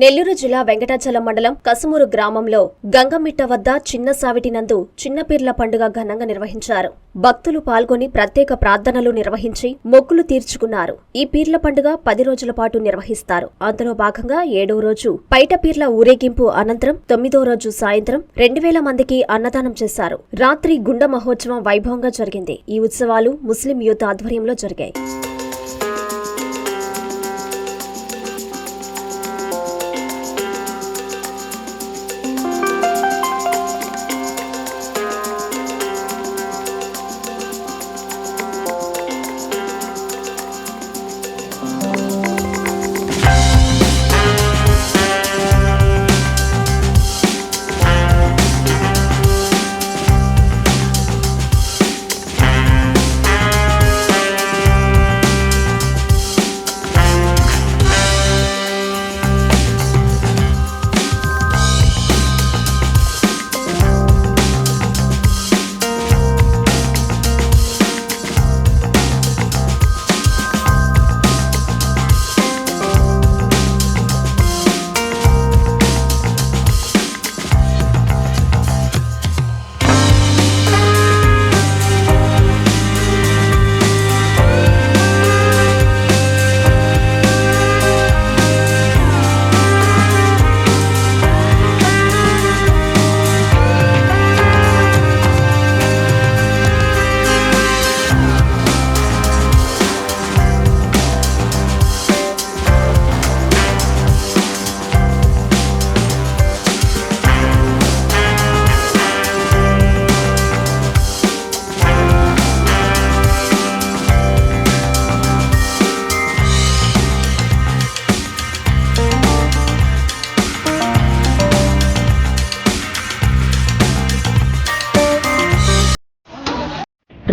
నెల్లూరు జిల్లా వెంకటాచలం మండలం కసుమూరు గ్రామంలో గంగమిట్ట వద్ద చిన్న సావిటి నందు చిన్నపీర్ల పండుగ ఘనంగా నిర్వహించారు. భక్తులు పాల్గొని ప్రత్యేక ప్రార్థనలు నిర్వహించి మొక్కులు తీర్చుకున్నారు. ఈ పీర్ల పండుగ పది రోజుల పాటు నిర్వహిస్తారు. అందులో భాగంగా ఏడో రోజు పైట పీర్ల ఊరేగింపు అనంతరం తొమ్మిదో రోజు సాయంత్రం రెండు వేల మందికి అన్నదానం చేశారు. రాత్రి గుండ మహోత్సవం వైభవంగా జరిగింది. ఈ ఉత్సవాలు ముస్లిం యూత్ ఆధ్వర్యంలో జరిగాయి.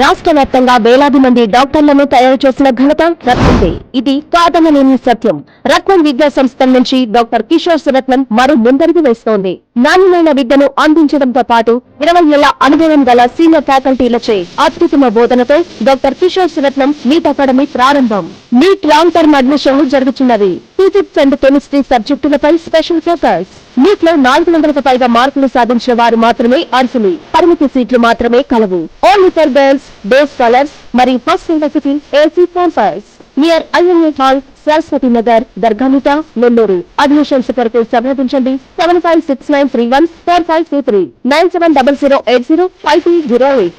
రాష్ట్ర వ్యాప్తంగా వేలాది మంది డాక్టర్లను తయారు చేసిన ఘనత రత్నందే. ఇది కాదనలేని సత్యం. రత్నం విద్యా సంస్థల నుంచి డాక్టర్ కిషోర్ సురత్నం మరో ముందడుగు వేస్తోంది. నాణ్యమైన విద్యను అందించడంతో పాటు ఇరవై ఏళ్ళ అనుభవం గల సీనియర్ ఫ్యాకల్టీలచే అత్యుత్తమ బోధనతో doctor Kishore Suratnam NEET academy ప్రారంభం. నీట్ లాంగ్ టర్మ్ అడ్మిషన్లు జరుగుతున్నవి. ఫిజిక్స్ అండ్ కెమిస్ట్రీ సబ్జెక్టులపై స్పెషల్ ఫోకస్. నీట్లో నాలుగు వందలకు పైగా మార్కులు సాధించిన వారు మాత్రమే అర్హులు. పరిమితి సీట్లు మాత్రమే కలవు. Only for girls day scholars మరియు first university AC ఫోన్ఫైర్స్ near IMA hall Saraswathi Nagar Dargamitta Nellore admissions కొరకు సంప్రదించండి. Seven five six nine three one four five three three nine seven double zero eight zero five three zero eight